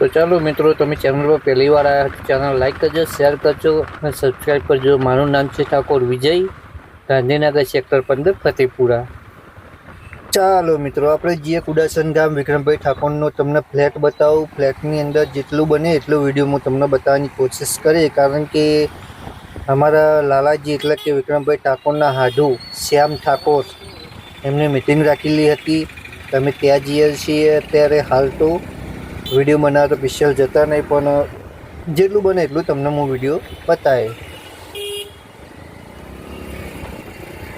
તો ચાલો મિત્રો, તમે ચેનલ પર પહેલી વાર આવ્યા ચેનલ લાઈક કરજો શેર કરજો અને સબસ્ક્રાઈબ કરજો. મારું નામ છે ઠાકોર વિજય, ગાંધીનગર સેક્ટર પંદર, ફતેપુરા. ચાલો મિત્રો, આપણે જે કુડાસન ગામ વિક્રમભાઈ ઠાકોરનો. તમને ફ્લેટ બતાવું. ફ્લેટની અંદર જેટલું બને એટલું વીડિયો હું તમને બતાવવાની કોશિશ કરી કારણ કે અમારા લાલાજી એટલે કે વિક્રમભાઈ ઠાકોરના હાઢુ, શ્યામ ઠાકોર, એમને મિટિંગ રાખેલી હતી. તમે ત્યાં જઈએ છીએ અત્યારે હાલ તો વીડિયો બનાવવા તો સ્પેશિયલ જતા નહીં, પણ જેટલું બને એટલું તમને હું વીડિયો બતાવે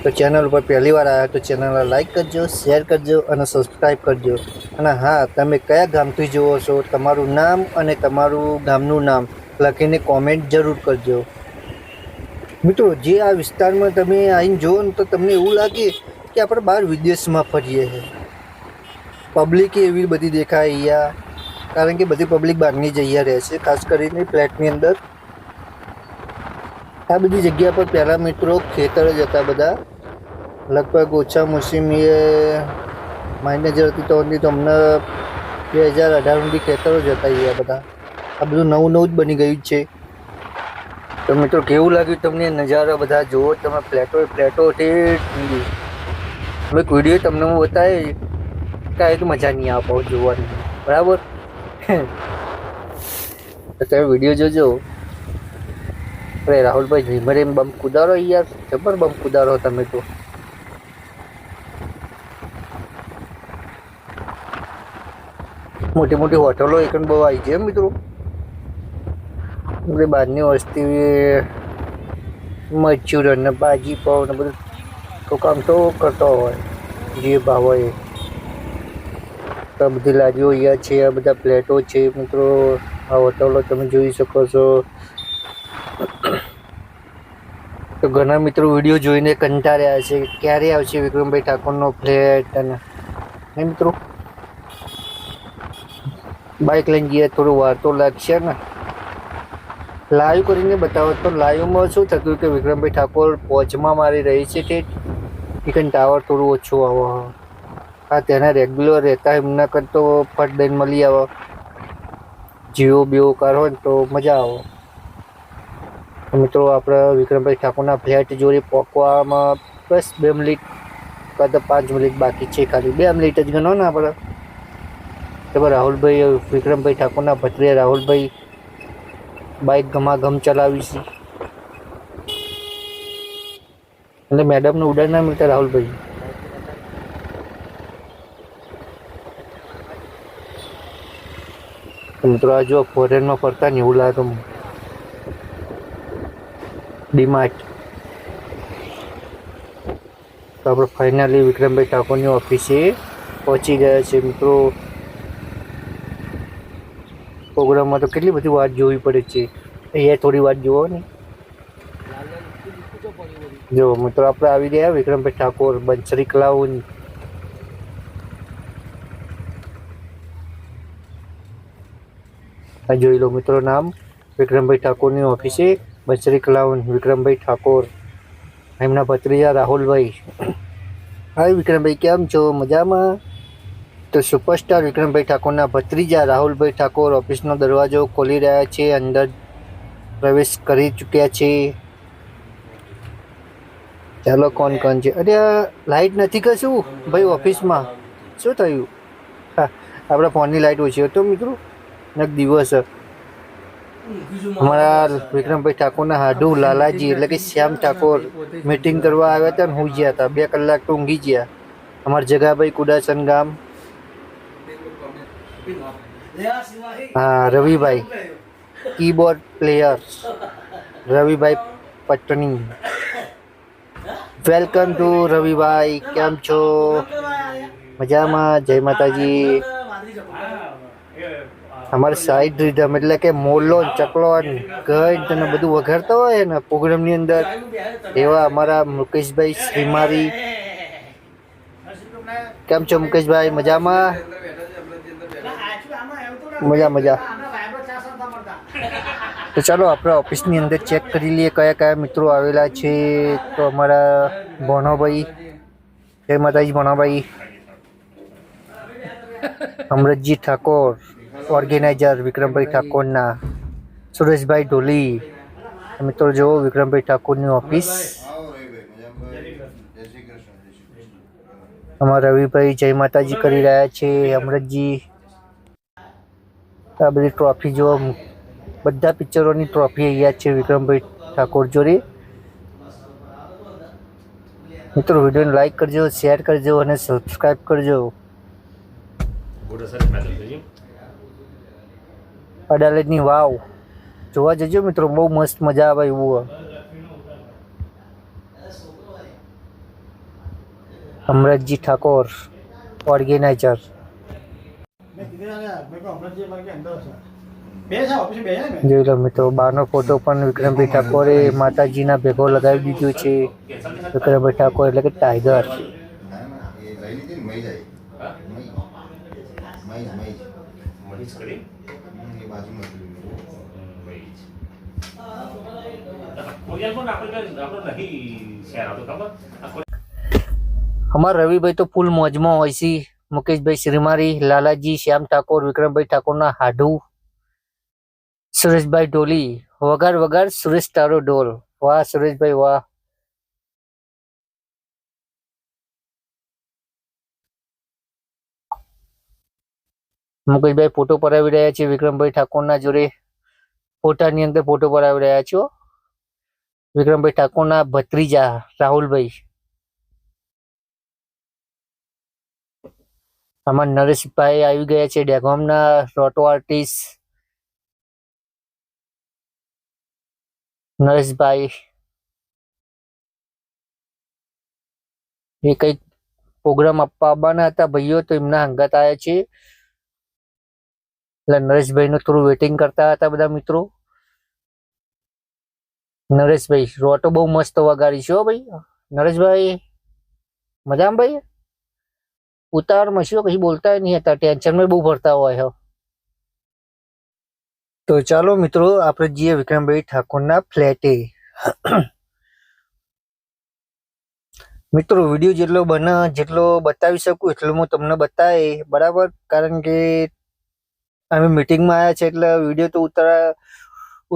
તો ચેનલ ઉપર પહેલી વાર આવ્યા તો ચેનલને લાઈક કરજો, શેર કરજો અને સબસ્ક્રાઈબ કરજો. અને હા, તમે કયા ગામથી જુઓ છો, તમારું નામ અને તમારું ગામનું નામ લખીને કોમેન્ટ જરૂર કરજો. મિત્રો, જે આ વિસ્તારમાં તમે આવીને જુઓ ને તો તમને એવું લાગે કે આપણે બહાર વિદેશમાં ફરીએ છીએ. પબ્લિક એવી બધી દેખાય અહીંયા. કારણ કે બધી પબ્લિક બહારની જ અહીંયા રહે છે. ખાસ કરીને ફ્લેટની અંદર. આ બધી જગ્યા પર પહેલાં મિત્રો ખેતર જ હતા બધા. લગભગ ઓછા મોસમીએ માઇનેજર હતી તો અમને બે હજાર અઢાર સુધી ખેતરો જ હતા અહીંયા બધા. આ બધું નવું નવું જ બની ગયું છે. તો મિત્રો કેવું લાગ્યું તમને નજારા બધા? જુઓ તમે ફ્લેટો ફ્લેટો ઠેઠ એક વીડિયો તમને હું બતાવી કાંઈ મજા નહીં આપો જોવાની. બરાબર? તમે વીડિયો જોજો. અરે, રાહુલભાઈ ઝીમર એમ બમ કુદારો યાર. જબર બમ કુદારો તમે તો. મોટી મોટી હોટલો એક બહુ આવી છે, મિત્રો. એટલે બહારની વસ્તી મચ્યુરન ને ભાજી પાવ ને બધું તો કામ તો કરતો હોય. જે ભાવ હોય આ બધી લારીઓ અહીંયા છે, આ બધા પ્લેટો છે, મિત્રો. આ હોટલો તમે જોઈ શકો છો. તો ઘણા મિત્રો વીડિયો જોઈને કંટાળ્યા છે ક્યારે આવશે વિક્રમભાઈ ઠાકોરનો ફ્લેટ અને નહીં મિત્રો? બાઇક લઈને ગયા, થોડું વાર તો લાગશે ને. લાઈવ કરીને બતાવો તો લાઈવમાં શું થતું કે વિક્રમભાઈ ઠાકોર પોચમાં મારી રહી છે તે ચિકન ટાવર થોડું ઓછું આવો. હા તેના રેગ્યુલર રહેતા એમના કરતો ફટ દઈને મળી આવો. જીઓ બીઓ કાર હોય તો મજા આવે. મિત્રો આપણે વિક્રમભાઈ ઠાકોરના ફ્લેટ જોડે પહોંચવામાં બસ બે મિનિટ કાં તો પાંચ મિનિટ બાકી છે ખાલી. બે મિનિટ જ ગણો ને આપણે તો રાહુલભાઈ, વિક્રમભાઈ ઠાકોરના ભત્રીયા રાહુલભાઈ બાઇક ગમાગમ ચલાવી છે. એટલે મેડમનું ઉડાડ ના મળતા રાહુલભાઈ. મિત્રો આ જો ફોરેનમાં ફરતા ને એવું લાગે ડીમાર્ટ તો આપણે ફાઇનલી વિક્રમભાઈ ઠાકોરની ઓફિસે પહોંચી ગયા છે મિત્રો. પ્રોગ્રામમાં તો કેટલી બધી વાત જોવી પડે છે. અહીંયા થોડી વાત જુઓ ને જો મિત્રો આપણે આવી ગયા વિક્રમભાઈ ઠાકોર બંસરી ક્લાઉન આ જોઈ લો મિત્રો નામ, વિક્રમભાઈ ઠાકોરની ઓફિસે, બંસરી ક્લાઉન, વિક્રમભાઈ ઠાકોર. એમના ભત્રીજા રાહુલભાઈ. હાય વિક્રમભાઈ, કેમ છો? મજામાં? તો સુપરસ્ટાર વિક્રમભાઈ ઠાકોરના ભત્રીજા રાહુલભાઈ ઠાકોર ઓફિસનો દરવાજો ખોલી રહ્યા છે, અંદર પ્રવેશ કરી ચૂક્યા છે. ચાલો, કોણ કોણ છે? અરે, આ લાઈટ નથી કશું? ભાઈ, ઓફિસમાં. શું થયું? હા, આપણા ફોનની લાઈટ ઓછી હતો મિત્રો એક દિવસ અમારા વિક્રમભાઈ ઠાકોરના હાડુ, લાલાજી એટલે કે શ્યામ ઠાકોર મિટિંગ કરવા આવ્યા હતા ને હું ગયા હતા. બે કલાક તો ઊંઘી ગયા અમારા જગાભાઈ કુડાસન ગામ. હા, Ravibhai. Keyboard player Ravibhai Patni. Welcome to Ravibhai. કેમ છો? મજામાં? જય માતાજી. અમારે સાઈડ રીધમ એટલે કે મોલો ચકલો ગઈ તને બધું વઘારતા હોય ને પ્રોગ્રામની અંદર, એવા અમારા મુકેશભાઈ શ્રીમારી. કેમ છો મુકેશભાઈ? મજામાં? મજા મજા. તો ચાલો આપણે ઓફિસની અંદર ચેક કરી લઈએ કયા કયા મિત્રો આવેલા છે. તો અમારા ભણોભાઈ, જય માતાજી ભણોભાઈ. અમરતજી ઠાકોર. ઓર્ગેનાઇઝર વિક્રમભાઈ ઠાકોરના, સુરેશભાઈ ઢોલી મિત્રો જુઓ વિક્રમભાઈ ઠાકોરની ઓફિસ. અમારા રવિભાઈ જય માતાજી કરી રહ્યા છે, અમરતજી. આ બધી ટ્રોફી જો બધા પિક્ચરોની ટ્રોફી અહીંયા છે વિક્રમભાઈ ઠાકોર જોડે. મિત્રો વિડીયોને લાઈક કરજો શેર કરજો અને સબસ્ક્રાઈબ કરજો. અડાલજની વાવ. જોવા જજો મિત્રો, બહુ મસ્ત મજા આવે એવું અમરતજી ઠાકોર, ઓર્ગેનાઇઝર. જોઈ લો મિત્રો, બાનો ફોટો પણ વિક્રમભાઈ ઠાકોરે માતાજીના ભેગો લગાવી દીધો છે. વિક્રમભાઈ ઠાકોર એટલે કે ટાઈગર. Kabar. Aku અમારા રવિભાઈ તો ફૂલ મોજમાં હોય છે. મુકેશભાઈ શ્રીમારી લાલાજી શ્યામ ઠાકોર વિક્રમભાઈ ઠાકોરના હાડુ સુરેશભાઈ ઢોલી વગાર વગાર સુરેશ તારો ઢોલ. વાહ સુરેશભાઈ વાહ. મુકેશભાઈ ફોટો પડાવી રહ્યા છે, વિક્રમભાઈ ઠાકોરના જોડે. ફોટાની અંદર ફોટો પડાવી રહ્યા છો. વિક્રમભાઈ ઠાકોરના ભત્રીજા, રાહુલભાઈ. આમાં નરેશભાઈ આવી ગયા છે, ડેગોમના રોટો આર્ટિસ્ટ નરેશભાઈ. એ કંઈક પ્રોગ્રામ આપવા આવવાના હતા, ભાઈઓ, તો એમના હંગાત આવ્યા છે. એટલે નરેશભાઈ નું થોડું વેટિંગ કરતા હતા બધા મિત્રો. નરેશભાઈ, રોટો બહુ મસ્ત વગાડી છે ભાઈ. નરેશભાઈ, મજામાં ભાઈ? ઉતાવળમાં શું કશું બોલતા નહીં હતા ટેન્શનમાં બહુ ભરતા હોય તો ચાલો મિત્રો, આપણે જઈએ વિક્રમભાઈ ઠાકોરના ફ્લેટે મિત્રો વીડિયો જેટલો બને, જેટલો બતાવી શકું, એટલો હું તમને બતાવે બરાબર? કારણ કે અમે મિટિંગમાં આવ્યા છે એટલે વીડિયો તો ઉતાર,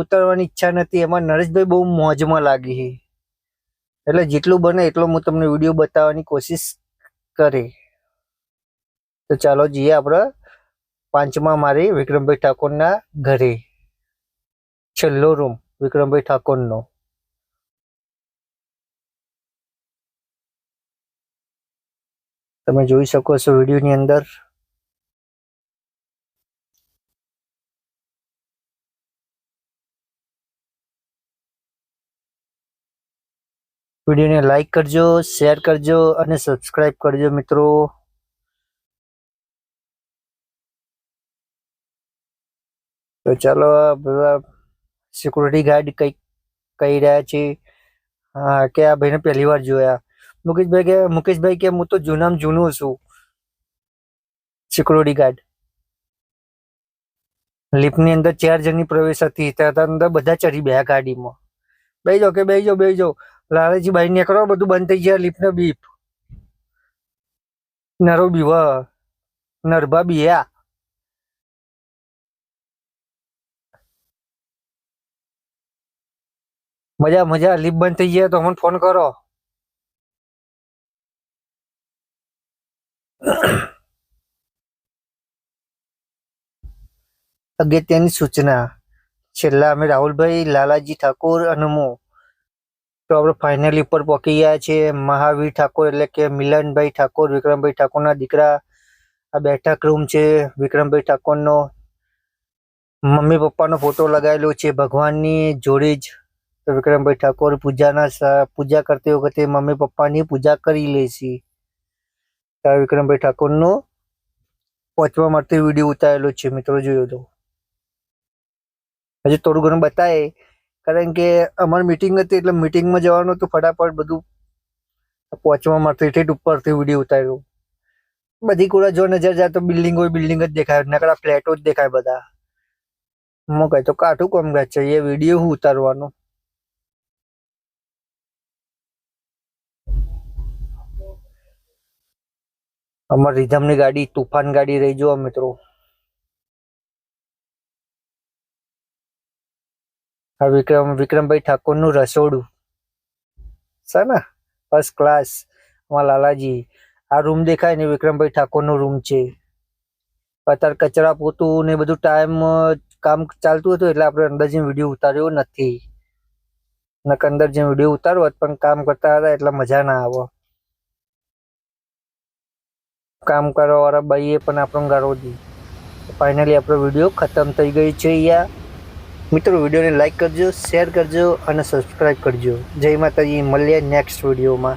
ઉતારવાની ઈચ્છા નથી. એમાં નરેશભાઈ બહુ મોજમાં લાગી. એટલે જેટલું બને એટલો હું તમને વીડિયો બતાવવાની કોશિશ કરી. તો ચાલો જઈએ આપણે પાંચમા મારી વિક્રમભાઈ ઠાકોરના ઘરે. છેલ્લો રૂમ વિક્રમભાઈ ઠાકોરનો. તમે જોઈ શકો છો વિડીયોની અંદર. વિડીયોને લાઇક કરજો, શેર કરજો અને સબસ્ક્રાઈબ કરજો મિત્રો. તો ચાલો બધા સિક્યુરિટી ગાર્ડ કઈ કહી રહ્યા છે. હા, કે આ ભાઈને પહેલી વાર જોયા. મુકેશભાઈ કે મુકેશભાઈ કે, હું તો જૂનામાં જૂનું છું. સિક્યુરિટી ગાર્ડ લિફ્ટની અંદર ચાર જણની પ્રવેશ હતી. ત્યાં અંદર બધા ચડી ગયા ગાડીમાં. બેસી જાઓ કે બેસી જાઓ બેસી જાઓ. લાલાજી બાઈ નીકળો બધું બંધ થઈ ગયા લિફ્ટનો બીપ. નરો બીવા, નરભા બિયા. મજા મજા, લીપ બંધ થઈ જાય તો મને ફોન કરો. અગત્યની સૂચના. છેલ્લા અમે રાહુલભાઈ, લાલાજી ઠાકોર અને હું તો આપણે ફાઇનલી ઉપર પહોંચી ગયા છે મહાવીર ઠાકોર એટલે કે મિલનભાઈ ઠાકોર, વિક્રમભાઈ ઠાકોરના દીકરા. આ બેઠક રૂમ છે. વિક્રમભાઈ ઠાકોરનો મમ્મી પપ્પાનો ફોટો લગાવેલો છે ભગવાનની જોડે જ. વિક્રમભાઈ ઠાકોર પૂજાના પૂજા કરતી વખતે મમ્મી પપ્પાની પૂજા કરી લે છે. વિક્રમભાઈ ઠાકોરનો પહોંચવા માટે વીડિયો ઉતારેલો છે. મિત્રો જોયો તો. હજી થોડું ઘણું બતાવે. કારણ કે અમારી મીટિંગ હતી એટલે મીટિંગમાં જવાનું હતું ફટાફટ, બધું પહોંચવા માટે ઠેઠ ઉપરથી વીડિયો ઉતાર્યો. બધી કોરા જો નજર જાય તો બિલ્ડિંગ હોય બિલ્ડિંગ જ દેખાય, નકરા ફ્લેટો જ દેખાય બધા. હું કહે તો કાઠું કોમ છે, એ વીડિયો હું ઉતારવાનો. અમારી રીધમની ગાડી, તુફાન ગાડી રહી જો મિત્રો. આ વિક્રમ, વિક્રમભાઈ ઠાકોરનું રસોડું. છે ને ફર્સ્ટ ક્લાસ અમારા લાલાજી. આ રૂમ દેખાય ને વિક્રમભાઈ ઠાકોરનો રૂમ છે. અત્યારે કચરા પોતું ને બધું ટાઈમ કામ ચાલતું હતું એટલે આપણે અંદર જેમ વીડિયો ઉતાર્યો નથી. નક અંદર જેમ વીડિયો ઉતારવો હોત પણ કામ કરતા હતા એટલે મજા ના આવે. કામ કરવા વાળા બાઈએ પણ આપણો ગાળો દી ફાઇનલી આપણો વીડિયો ખતમ થઈ ગઈ છે યા મિત્રો વિડીયોને લાઈક કરજો શેર કરજો અને સબસ્ક્રાઈબ કરજો. જય માતાજી મળીએ નેક્સ્ટ વિડીયોમાં.